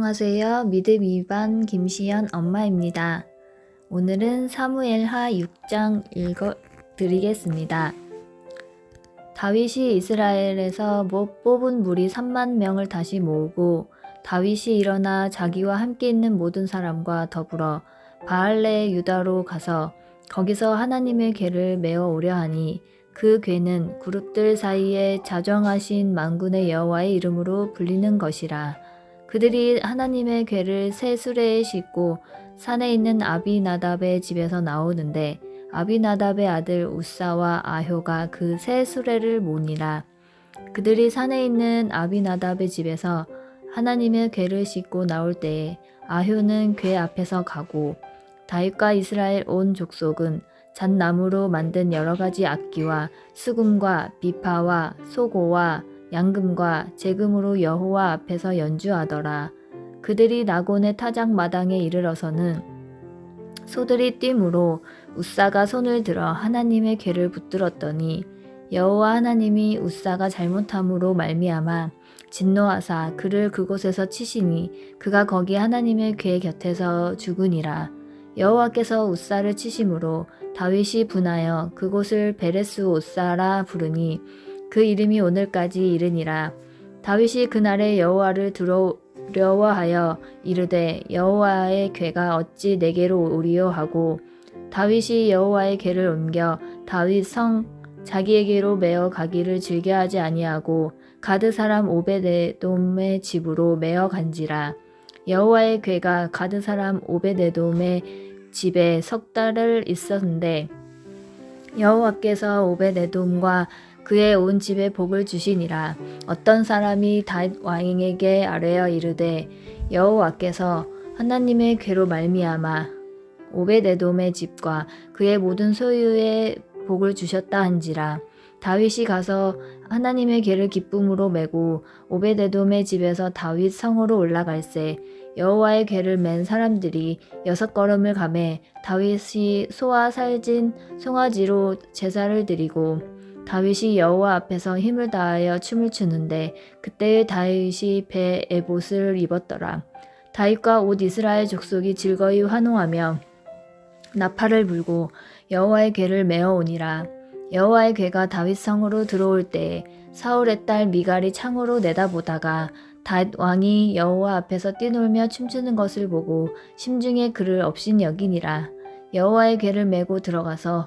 안녕하세요. 믿음 위반 김시연 엄마입니다. 오늘은 사무엘하 6장 읽어 드리겠습니다. 다윗이 이스라엘에서 못 뽑은 무리 3만 명을 다시 모으고 다윗이 일어나 자기와 함께 있는 모든 사람과 더불어 바알레 유다로 가서 거기서 하나님의 궤를 메어 오려 하니 그 궤는 그룹들 사이에 자정하신 만군의 여호와의 이름으로 불리는 것이라. 그들이 하나님의 궤를 새 수레에 싣고 산에 있는 아비나답의 집에서 나오는데 아비나답의 아들 우사와 아효가 그 새 수레를 모니라. 그들이 산에 있는 아비나답의 집에서 하나님의 궤를 싣고 나올 때에 아효는 궤 앞에서 가고 다윗과 이스라엘 온 족속은 잣나무로 만든 여러 가지 악기와 수금과 비파와 소고와 양금과 재금으로 여호와 앞에서 연주하더라. 그들이 나곤의 타작 마당에 이르러서는 소들이 뛰므로 우사가 손을 들어 하나님의 궤를 붙들었더니 여호와 하나님이 우사가 잘못함으로 말미암아 진노하사 그를 그곳에서 치시니 그가 거기 하나님의 궤 곁에서 죽으니라. 여호와께서 우사를 치심으로 다윗이 분하여 그곳을 베레스 오사라 부르니 그 이름이 오늘까지 이르니라. 다윗이 그날에 여호와를 두려워하여 이르되 여호와의 궤가 어찌 내게로 오리요 하고 다윗이 여호와의 궤를 옮겨 다윗 성 자기에게로 메어 가기를 즐겨하지 아니하고 가드 사람 오베데돔의 집으로 메어 간지라 여호와의 궤가 가드 사람 오베데돔의 집에 석 달을 있었는데 여호와께서 오베데돔과 그의 온 집에 복을 주시니라. 어떤 사람이 다윗 왕에게 아뢰어 이르되 여호와께서 하나님의 궤로 말미암아 오베데돔의 집과 그의 모든 소유에 복을 주셨다 한지라. 다윗이 가서 하나님의 궤를 기쁨으로 메고 오베데돔의 집에서 다윗 성으로 올라갈새 여호와의 궤를 맨 사람들이 여섯 걸음을 가매 다윗이 소와 살진 송아지로 제사를 드리고 다윗이 여호와 앞에서 힘을 다하여 춤을 추는데 그때의 다윗이 배에 에봇을 입었더라. 다윗과 온 이스라엘 족속이 즐거이 환호하며 나팔을 불고 여호와의 궤를 메어 오니라. 여호와의 궤가 다윗 성으로 들어올 때에 사울의 딸 미갈이 창으로 내다보다가 다윗 왕이 여호와 앞에서 뛰놀며 춤추는 것을 보고 심중에 그를 없인 여기니라. 여호와의 궤를 메고 들어가서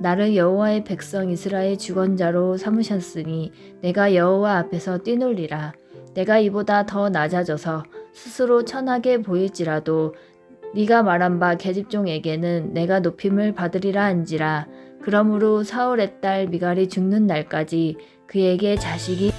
나를 여호와의 백성 이스라엘 주권자로 삼으셨으니 내가 여호와 앞에서 뛰놀리라. 내가 이보다 더 낮아져서 스스로 천하게 보일지라도 네가 말한 바 계집종에게는 내가 높임을 받으리라 한지라. 그러므로 사울의 딸 미갈이 죽는 날까지 그에게 자식이